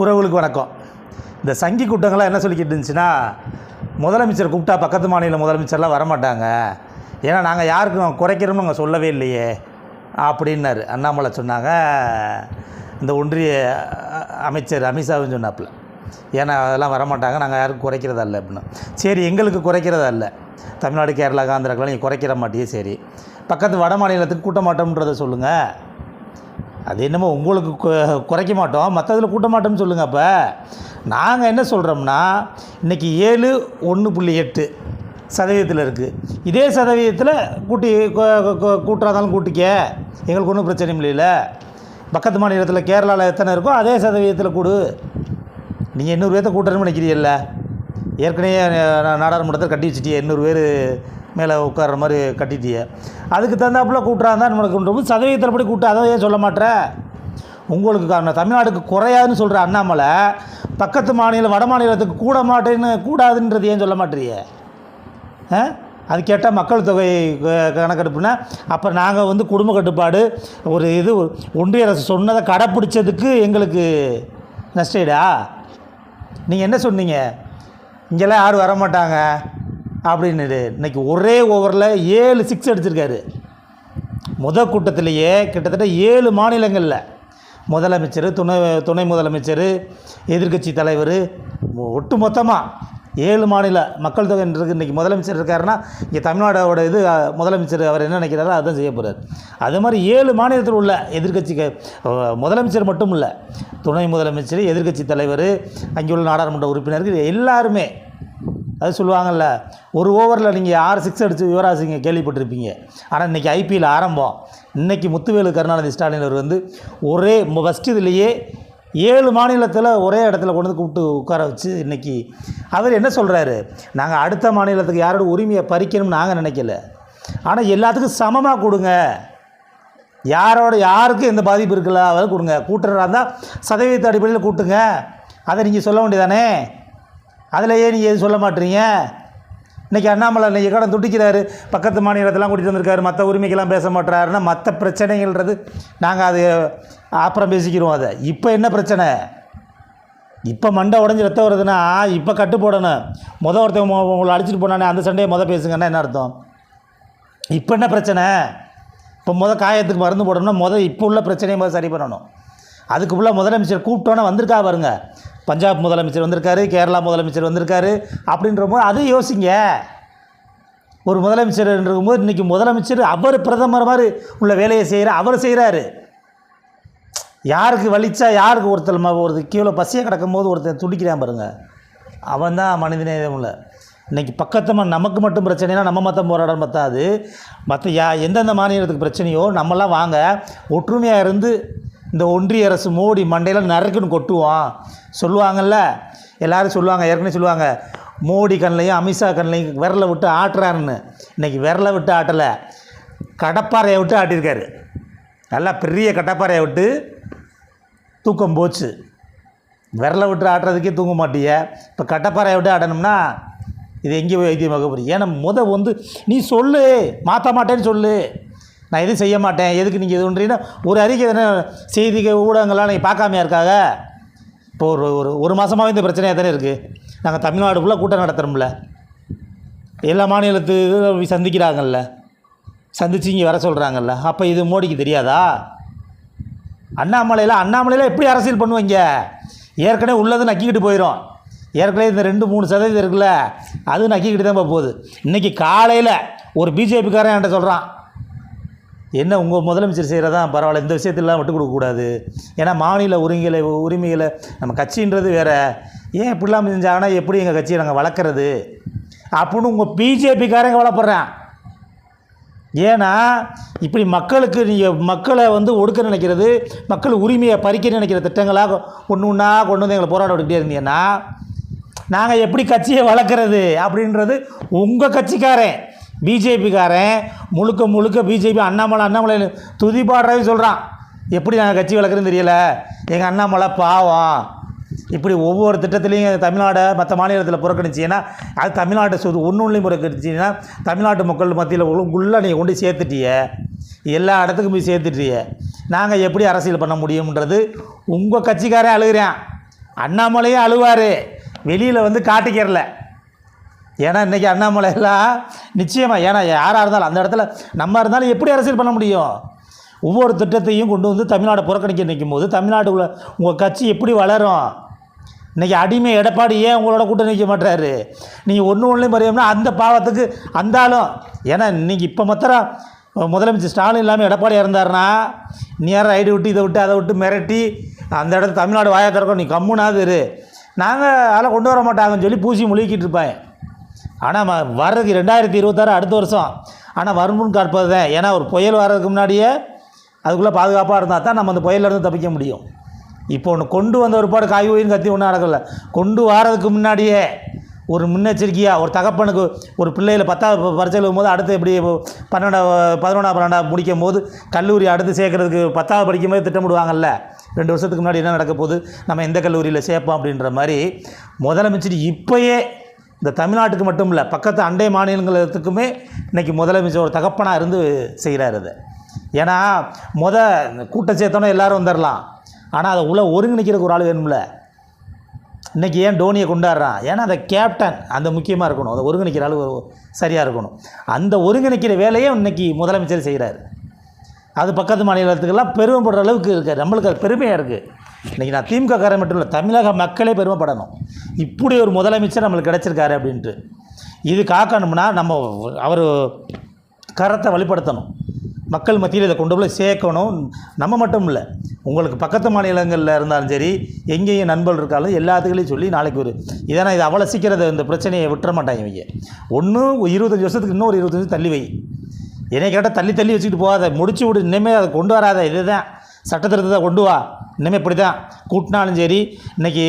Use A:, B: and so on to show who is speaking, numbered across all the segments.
A: உறவுகளுக்கு வணக்கம். இந்த சங்கி கூட்டங்கள்லாம் என்ன சொல்லிக்கிட்டு இருந்துச்சுன்னா முதலமைச்சர் கூப்பிட்டா பக்கத்து மாநில முதலமைச்சர்லாம் வரமாட்டாங்க. ஏன்னா நாங்கள் யாருக்கும் குறைக்கிறோம்னு அவங்க சொல்லவே இல்லையே அப்படின்னாரு. அண்ணாமலை சொன்னாங்க. இந்த ஒன்றிய அமைச்சர் அமித்ஷாவும் சொன்னாப்புல. ஏன்னா அதெல்லாம் வரமாட்டாங்க நாங்கள் யாருக்கும் குறைக்கிறதா இல்லை அப்படின்னு. சரி எங்களுக்கு குறைக்கிறதா இல்லை. தமிழ்நாடு கேரளா ஆந்திராக்கெல்லாம் நீங்கள் குறைக்கிற மாட்டியே சரி. பக்கத்து வட மாநிலத்துக்கு கூட்ட மாட்டோம்ன்றதை சொல்லுங்கள் அது என்னமோ உங்களுக்கு குறைக்க மாட்டோம் மற்றதில் கூட்ட மாட்டோம்னு சொல்லுங்கள் அப்போ. நாங்கள் என்ன சொல்கிறோம்னா இன்றைக்கி ஏழு ஒன்று புள்ளி எட்டு சதவீதத்தில் இருக்குது இதே சதவீதத்தில் கூட்டி கூட்டுறாதாலும் கூட்டிக்க. எங்களுக்கு ஒன்றும் பிரச்சனையும் இல்லைல்ல பக்கத்து மாநிலத்தில் கேரளாவில் எத்தனை இருக்கோ அதே சதவீதத்தில் கூடு. நீங்கள் எண்ணூறு பேர்த்த கூட்டணும்னு நினைக்கிறீல்ல ஏற்கனவே நாடாளுமன்றத்தில் கட்டி வச்சிட்டியே எண்ணூறு பேர் மேலே உட்கார்ற மாதிரி கட்டிட்டியே. அதுக்கு தகுந்தாப்புல கூட்டுறாங்க தான் நம்மளுக்கு சதவீதத்தில் படி கூட்ட அதை ஏன் சொல்ல மாட்டேற உங்களுக்கு காரணம் தமிழ்நாடுக்கு குறையாதுன்னு சொல்கிற அண்ணாமலை பக்கத்து மாநிலம் வட மாநிலத்துக்கு கூட மாட்டேன்னு கூடாதுன்றது ஏன் சொல்ல மாட்டேறியே? ஆ? அது கேட்டால் மக்கள் தொகை க- கணக்கெடுப்புனா அப்போ நாங்கள் வந்து குடும்ப கட்டுப்பாடு ஒரு இது ஒன்றிய அரசு சொன்னதை கடைப்பிடிச்சதுக்கு எங்களுக்கு நஷ்டீடா நீங்கள் என்ன சொன்னீங்க? இங்கெல்லாம் யாரும் வரமாட்டாங்க. அப்படின்னு இன்னைக்கு ஒரே ஓவரில் ஏழு சிக்ஸ் அடிச்சிருக்காரு. முத கூட்டத்திலேயே கிட்டத்தட்ட ஏழு மாநிலங்களில் முதலமைச்சர் துணை துணை முதலமைச்சர் எதிர்க்கட்சி தலைவர் ஒட்டு மொத்தமாக ஏழு மாநில மக்கள் தொகை இன்றைக்கி முதலமைச்சர் இருக்காருன்னா இங்கே தமிழ்நாடோட இது முதலமைச்சர் அவர் என்ன நினைக்கிறாரோ அதுதான் செய்ய போகிறார் அது மாதிரி ஏழு மாநிலத்தில் உள்ள எதிர்க்கட்சிக்கு முதலமைச்சர் மட்டும் இல்லை துணை முதலமைச்சர் எதிர்க்கட்சி தலைவர் அங்கே உள்ள நாடாளுமன்ற உறுப்பினர்கள் எல்லாருமே அது சொல்லுவாங்கல்ல ஒரு ஓவரில் நீங்கள் ஆறு சிக்ஸ் அடித்து யுவராஜ் சிங்கை கேள்விப்பட்டிருப்பீங்க ஆனால் இன்றைக்கி ஐபிஎல் ஆரம்பம். இன்றைக்கி முத்துவேலு கருணாநிதி ஸ்டாலின் அவர் வந்து ஒரே ஃபஸ்ட்டு இதுலேயே ஏழு மாநிலத்தில் ஒரே இடத்துல கொண்டு வந்து கூப்பிட்டு உட்கார வச்சு இன்றைக்கி அவர் என்ன சொல்கிறாரு நாங்கள் அடுத்த மாநிலத்துக்கு யாரோட உரிமையை பறிக்கணும்னு நாங்கள் நினைக்கல. ஆனால் எல்லாத்துக்கும் சமமாக கொடுங்க. யாரோட யாருக்கும் எந்த பாதிப்பு இருக்குல்ல அதை கொடுங்க. கூட்டுறதா இருந்தால் சதவீத அடிப்படையில் கூட்டுங்க. அதை நீங்கள் சொல்ல வேண்டியதானே? அதில் ஏன் நீங்கள் எதுவும் சொல்ல மாட்டீங்க? இன்றைக்கி அண்ணாமலை இன்றைக்கி கடன் துடிக்கிறாரு? பக்கத்து மாநிலத்தெல்லாம் கூட்டிகிட்டு வந்திருக்காரு. மற்ற உரிமைக்கெல்லாம் பேச மாட்டுறாருன்னா மற்ற பிரச்சனைகள்ன்றது நாங்கள் அது அப்புறம் பேசிக்கிறோம் அதை. இப்போ என்ன பிரச்சனை? இப்போ மண்டை உடஞ்சி ரத்தம் வருதுன்னா இப்போ கட்டு போடணும். முத ஒருத்தன் உங்களை அடிச்சுட்டு போனானே அந்த சண்டையை முத பேசுங்கன்னா என்ன அர்த்தம்? இப்போ என்ன பிரச்சனை? இப்போ முத காயத்துக்கு மருந்து போடணும்னா முத இப்போ உள்ள பிரச்சனையை முத சரி பண்ணணும். அதுக்குள்ளே முதலமைச்சர் கூப்பிட்டோன்னே வந்திருக்கா பாருங்க. பஞ்சாப் முதலமைச்சர் வந்திருக்காரு கேரளா முதலமைச்சர் வந்திருக்காரு அப்படின்ற போது அதை யோசிங்க. ஒரு முதலமைச்சர் இருக்கும்போது இன்றைக்கி முதலமைச்சர் அவர் பிரதமர் மாதிரி உள்ள வேலையை செய்கிற அவர் செய்கிறாரு யாருக்கு வலிச்சா யாருக்கு ஒருத்தர் ஒரு கீழே பசியை கிடக்கும் போது ஒருத்தன் துடிக்கிறான் பாருங்கள் அவன் தான் மனிதநேயம் இல்லை இன்றைக்கி பக்கத்தமாக நமக்கு மட்டும் பிரச்சனைனா நம்ம மற்றம் போராடம் பத்தாது. மற்ற யா எந்தெந்த மாநிலத்துக்கு பிரச்சனையோ நம்மலாம் வாங்க ஒற்றுமையாக இருந்து இந்த ஒன்றிய அரசு மோடி மண்டையில் நறுக்குன்னு கொட்டுவோம் சொல்லுவாங்கல்ல எல்லாரும் சொல்லுவாங்க ஏற்கனவே சொல்லுவாங்க மோடி கண்ணையும் அமித்ஷா கண்ணையும் விரலை விட்டு ஆட்டுறாருன்னு. இன்றைக்கி விரலை விட்டு ஆட்டலை கடப்பாறையை விட்டு ஆட்டியிருக்காரு. நல்லா பெரிய கடப்பாறையை விட்டு தூக்கம் போச்சு. விரலை விட்டு ஆட்டுறதுக்கே தூங்க மாட்டிய. இப்போ கட்டப்பாறையை விட்டு ஆடணும்னா இது எங்கே போய் வைத்தியமாக போகிறீங்க ஏன்னா முத வந்து நீ சொல்லு மாற்ற மாட்டேன்னு சொல்லு. நான் எதுவும் செய்ய மாட்டேன். எதுக்கு நீங்கள் இது பண்ணுறீங்கன்னா ஒரு அறிக்கை தானே செய்திகள் ஊடகங்கள்லாம் நீங்கள் பார்க்காமையா இருக்காங்க இப்போ ஒரு ஒரு ஒரு மாதமாகவே இந்த பிரச்சனையாக தானே இருக்குது நாங்கள் தமிழ்நாடு ஃபுல்லாக கூட்டம் நடத்துகிறோம்ல எல்லா மாநிலத்து இது சந்திக்கிறாங்கல்ல. சந்திச்சு இங்கே வர சொல்கிறாங்கல்ல அப்போ இது மோடிக்கு தெரியாதா? அண்ணாமலையில் அண்ணாமலையில் எப்படி அரசியல் பண்ணுவீங்க? ஏற்கனவே உள்ளது நக்கிக்கிட்டு போயிடும் ஏற்கனவே இந்த ரெண்டு மூணு சதவீதம் இருக்குல்ல. அது நக்கிக்கிட்டு தான் போகுது. இன்றைக்கி காலையில் ஒரு பிஜேபிக்காரன் என்கிட்ட சொல்கிறான் என்ன உங்கள் முதலமைச்சர் செய்கிறதா பரவாயில்ல இந்த விஷயத்திலாம் விட்டு கொடுக்கக்கூடாது ஏன்னா மாநில உரிமைகளை உரிமைகளை நம்ம கட்சின்றது வேறு. ஏன் இப்படிலாம் செஞ்சாங்கன்னா எப்படி எங்கள் கட்சியை நாங்கள் வளர்க்குறது? அப்படின்னு உங்கள் பிஜேபிக்காரங்க வளர்ப்புறேன். ஏன்னா இப்படி மக்களுக்கு நீங்கள் மக்களை வந்து ஒடுக்க நினைக்கிறது மக்கள் உரிமையை பறிக்க நினைக்கிற திட்டங்களாக ஒன்று ஒன்றா கொண்டு வந்து எங்களை போராட விட்டுக்கிட்டே இருந்தீங்கன்னா நாங்கள் எப்படி கட்சியை வளர்க்குறது? அப்படின்றது உங்கள் கட்சிக்காரன். பிஜேபிக்காரன் முழுக்க முழுக்க பிஜேபி அண்ணாமலை அண்ணாமலை துதிப்பாடுறவே சொல்கிறான் எப்படி நாங்கள் கட்சி வளர்க்குறதுன்னு தெரியல. எங்கள் அண்ணாமலை பாவம். இப்படி ஒவ்வொரு திட்டத்திலையும் தமிழ்நாடை மற்ற மாநிலத்தில் புறக்கணிச்சிங்கன்னா அது தமிழ்நாட்டை சு ஒன்று ஒன்றையும் புறக்கணிச்சிங்கன்னா தமிழ்நாட்டு மக்கள் மத்தியில் உள்ளே நீங்கள் கொண்டு சேர்த்துட்டிய. எல்லா இடத்துக்கும் போய் சேர்த்துட்டிய. நாங்கள் எப்படி அரசியல் பண்ண முடியும்ன்றது உங்கள் கட்சிக்காரன் அழுகிறேன். அண்ணாமலையும் அழுவார். வெளியில் வந்து காட்டிக்கிறல. ஏன்னா இன்றைக்கி அண்ணாமலை எல்லாம் நிச்சயமாக ஏன்னா யாராக இருந்தாலும் அந்த இடத்துல நம்ம இருந்தாலும் எப்படி அரசியல் பண்ண முடியும்? ஒவ்வொரு திட்டத்தையும் கொண்டு வந்து தமிழ்நாடை புறக்கணிக்க நிற்கும் போது தமிழ்நாட்டுக்குள்ள உங்கள் கட்சி எப்படி வளரும்? இன்றைக்கி அடிமை எடப்பாடி ஏன் உங்களோட கூட்டம் நிற்க மாட்டாரு நீங்கள் ஒன்று ஒன்றுலையும் பறியோம்னா அந்த பாவத்துக்கு அந்த ஆளும் ஏன்னா இன்றைக்கி இப்போ மாத்திரம் முதலமைச்சர் ஸ்டாலின் இல்லாமல் எடப்பாடி இருந்தாருன்னா நேரம் ஐடி விட்டு இதை விட்டு அதை விட்டு மிரட்டி அந்த இடத்துல தமிழ்நாடு வாயா திறக்கும் நீ கம்முனாது இரு. நாங்கள் அதெல்லாம் கொண்டு வர மாட்டாங்கன்னு சொல்லி பூசி முழுகிக்கிட்டு இருப்பேன். ஆனால் வர்றதுக்கு ரெண்டாயிரத்தி இருபத்தாறு அடுத்த வருஷம். ஆனால் வருமுன் காப்பது தான் ஏன்னா ஒரு புயல் வர்றதுக்கு முன்னாடியே அதுக்குள்ளே பாதுகாப்பாக இருந்தால் தான் நம்ம அந்த புயலேருந்து தப்பிக்க முடியும். இப்போ ஒன்று கொண்டு வந்த ஒரு பாடு காய் ஓயின்னு கத்தி ஒன்றும் நடக்கல. கொண்டு வாரதுக்கு முன்னாடியே ஒரு முன்னெச்சரிக்கையாக ஒரு தகப்பனுக்கு ஒரு பிள்ளையில் பத்தாவது பரிச்சை போது அடுத்து எப்படி பன்னெண்டாவது பதினொன்றாம் பன்னெண்டாவது முடிக்கும் போது கல்லூரி அடுத்து சேர்க்கறதுக்கு பத்தாவது படிக்கும் போது திட்டமிடுவாங்கல்ல ரெண்டு வருஷத்துக்கு முன்னாடி என்ன நடக்க போகுது? நம்ம எந்த கல்லூரியில் சேர்ப்போம் அப்படின்ற மாதிரி முதலமைச்சர் இப்போயே இந்த தமிழ்நாட்டுக்கு மட்டும் இல்லை பக்கத்து அண்டை மாநிலங்களுக்குமே இன்றைக்கி முதலமைச்சர் ஒரு தகப்பனாக இருந்து செய்கிறார் அதை ஏன்னா முத கூட்டம் சேர்த்தோன்னே எல்லோரும் வந்துடலாம் ஆனால் அதை உள்ள ஒருங்கிணைக்கிறதுக்கு ஒரு ஆள் வேணும்ல. இன்றைக்கி ஏன் டோனியை கொண்டாடுறான்? ஏன்னா அந்த கேப்டன் அந்த முக்கியமாக இருக்கணும். அதை ஒருங்கிணைக்கிற அளவு சரியாக இருக்கணும். அந்த ஒருங்கிணைக்கிற வேலையை இன்னைக்கு முதலமைச்சர் செய்கிறாரு அது பக்கத்து மாநிலத்துக்கெல்லாம் பெருமைப்படுற அளவுக்கு இருக்குது நம்மளுக்கு அது பெருமையாக இருக்குது இன்றைக்கி நான் திமுக காரன் மட்டும் இல்லை தமிழக மக்களே பெருமைப்படணும். இப்படி ஒரு முதலமைச்சர் நம்மளுக்கு கிடச்சிருக்காரு அப்படின்ட்டு. இது காக்கணும்னா நம்ம அவர் கரத்தை வழிப்படுத்தணும் மக்கள் மத்தியில் இதை கொண்டு போய் சேர்க்கணும். நம்ம மட்டும் இல்லை உங்களுக்கு பக்கத்து மாநிலங்களில் இருந்தாலும் சரி எங்கேயும் நண்பர்கள் இருக்காலும் எல்லாத்துக்களையும் சொல்லி நாளைக்கு ஒரு இதனால் இது அவ்வளோ சீக்கிரம் இந்த பிரச்சனையை விட்டுற மாட்டாங்க இவங்க. ஒன்று இருபத்தஞ்சி வருஷத்துக்கு இன்னொரு இருபத்தஞ்சி தள்ளி வை. என்னை கேட்டால் தள்ளி தள்ளி வச்சுக்கிட்டு போகாத. முடிச்சு விடு. இனிமேல் அதை கொண்டு வராத. இதுதான். சட்டத்திருத்தத்தை கொண்டு வா. இனிமேல் இப்படி தான் கூட்டினாலும் சரி இன்றைக்கி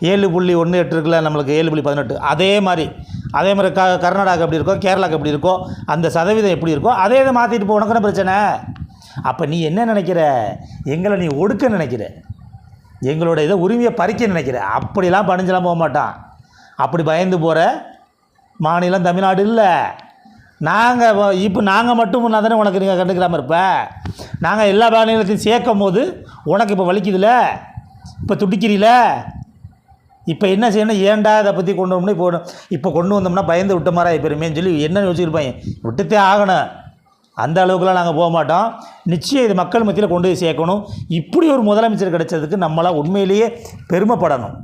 A: ஏழு புள்ளி ஒன்று எட்டு இருக்குல்ல நம்மளுக்கு ஏழு புள்ளி பதினெட்டு. அதே மாதிரி அதே மாதிரி க கர்நாடகா எப்படி இருக்கோ கேரளாக்கு எப்படி இருக்கோ அந்த சதவீதம் எப்படி இருக்கோ அதே இதை மாற்றிட்டு போ. உனக்கு பிரச்சனை? அப்போ நீ என்ன நினைக்கிற? எங்களை நீ ஒடுக்க நினைக்கிற. எங்களோட இதை உரிமையை பறிக்க நினைக்கிற. அப்படிலாம் பணிஞ்செல்லாம் போக மாட்டான். அப்படி பயந்து போகிற மாநிலம் தமிழ்நாடு இல்லை. நாங்கள் இப்போ நாங்கள் மட்டும் நான் தானே உனக்கு நீங்கள் கண்டுக்கிறாமல் இருப்ப? நாங்கள் எல்லா மாநிலத்தையும் சேர்க்கும் போது உனக்கு இப்போ வலிக்குதுல? இப்போ துடிக்கிறீல? இப்போ என்ன செய்யணும்? ஏன்டா இதை பற்றி கொண்டு வந்தோம்னா இப்போ இப்போ கொண்டு வந்தோம்னா பயந்து விட்ட மாதிரி பெருமைன்னு சொல்லி என்ன யோசிச்சிருப்பாங்க விட்டுத்தே ஆகணும். அந்த அளவுக்குலாம் நாங்கள் போக மாட்டோம். நிச்சயம் இது மக்கள் மத்தியில் கொண்டு போய் சேர்க்கணும். இப்படி ஒரு முதலமைச்சர் கிடைச்சதுக்கு நம்மளாம் உண்மையிலேயே பெருமைப்படணும்.